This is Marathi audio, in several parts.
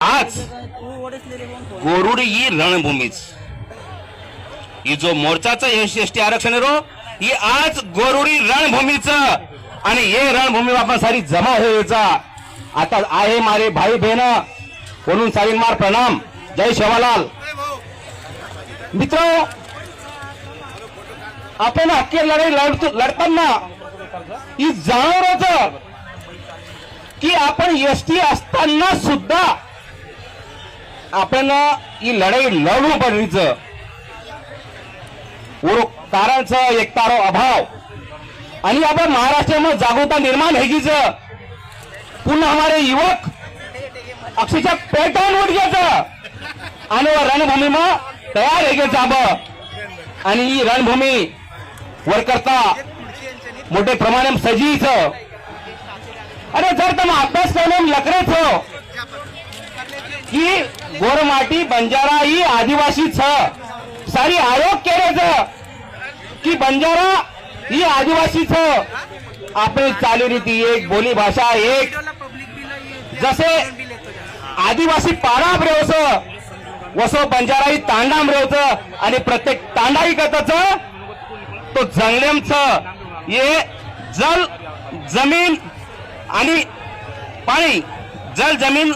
आज गोरुडी ही रणभूमीच. ही जो मोर्चाचं एस एस टी आरक्षण रो ही आज गोरुडी रणभूमीच. आणि हे रणभूमी आपण सारी जमा होयचा आता आहे मारे भाई बहन म्हणून सारी मार प्रणाम. जय शेवालाल. मित्र आपण अखेर लढाई लढतो लढताना ही जाणवत की आपण एसटी असताना सुद्धा आपण ही लढाई लढू पाहिजेच कारांच एक तारो अभाव. आणि आपण महाराष्ट्रामध्ये जागृता निर्माण हैगीच. पुन्हा हमारे युवक अक्षरच्या पेटावर उठ घ्यायच आणि रणभूमी तयार हे घ्यायचं आप आणि ही रणभूमी वर करता मोठे प्रमाण सजीच. अरे जर तुम्ही अभ्यास करून लकडेच की गोरमाटी बंजारा ही आदिवासी छ. सारी आयोग केले छ की बंजारा ही आदिवासी छ. आपली चालीरीती एक बोली भाषा एक. जसे आदिवासी पाराम रेवस वसो बंजारा ही तांडाम रेवच आणि प्रत्येक तांडा ही कथच तो जंगलेमच हे जल जमीन आणि पाणी जल जमीन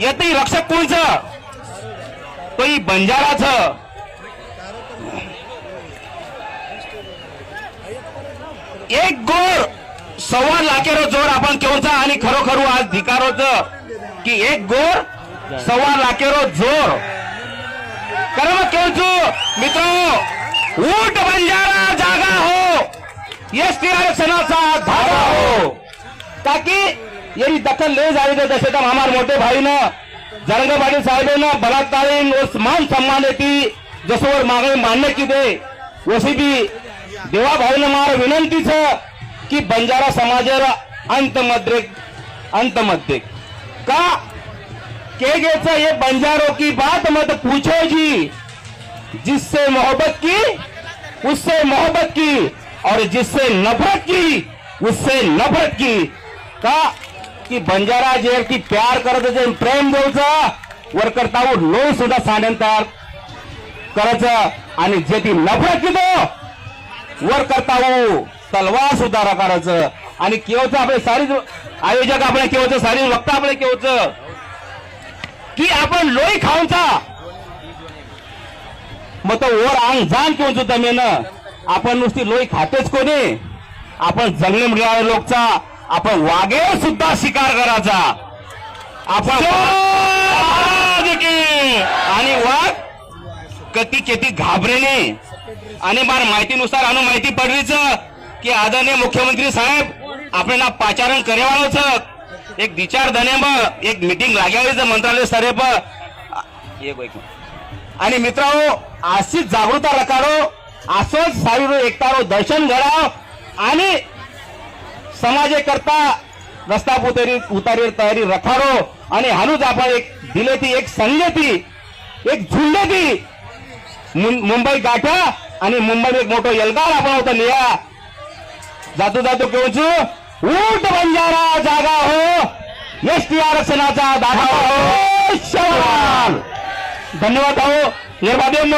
येते रक्षक कोणचं? तो ही बंजाराच. एक गोर सव्वा लाखेरो जोर आपण केवचा आणि खरोखरू आज धिकारोच की एक गोर सव्वा लाखेरो जोर. कर्म केवचू मित्र ऊट बंजारा जागा हो. एस टी आरक्षणाचा धागा हो. ताकि यही दखल ले जाएगा जैसे तब हमारे मोटे भाई न जरंगा पाटिल साहब न बलात्कारीन उस मान सम्मान की जसो और मांगे मान्य की दे। वैसे भी देवा भाई ने मार विनंती छ की बंजारा समाज अंत मध्ये अंत मध्ये का? के गेच ये बंजारों की बात मत पूछो जी जिससे मोहब्बत की उससे मोहब्बत की और जिससे नफरत की उससे नफरत की। का? की बंजारा जे की प्यार करत प्रेम देऊचा वर करता लोन सुद्धा साड्यांतर करायचं आणि जे ती नफरत की वर करता तलवार सुद्धा करायचं आणि केवचं आपले सारी आयोजक आपल्या केवचं सारी वक्ता आपल्या केवचं की आपण लोई खाऊचा. मग तो वर आंग जाण केवचो तमेन आपण नुसती लोई खातेच कोणी. आपण जंगली मिळाल्या लोकचा आपण वाघे सुद्धा शिकार करायचा. आपण आणि वाघ कती केती घाबरेने आणि बार माहितीनुसार अनु माहिती पडलीच की आदरणीय मुख्यमंत्री साहेब आपल्याला पाचारण करेवाळोच एक विचार धने एक मीटिंग लाग्यावीच मंत्रालय एक आणि मित्रांनो अशीच जागृता रखाडो असंच सारी एकतारो दर्शन घडाव आणि समाजे करता रस्ता उतारी उतारी तयारी रखाडो आणि हानूच आपण एक दिले ती एक संगती एक झुंडे ती मुं- मुंबई गाठ्या आणि मुंबई एक मोठं एल्गार आपण होता लिहा. जातो जातो केवचू ऊट बंजारा जागा हो. एस टी आरक्षणाचा दागा हो. शवाल धन्यवाद भाऊ. हे माध्यम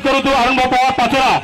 करू तू अरुण पवार पाचोरा.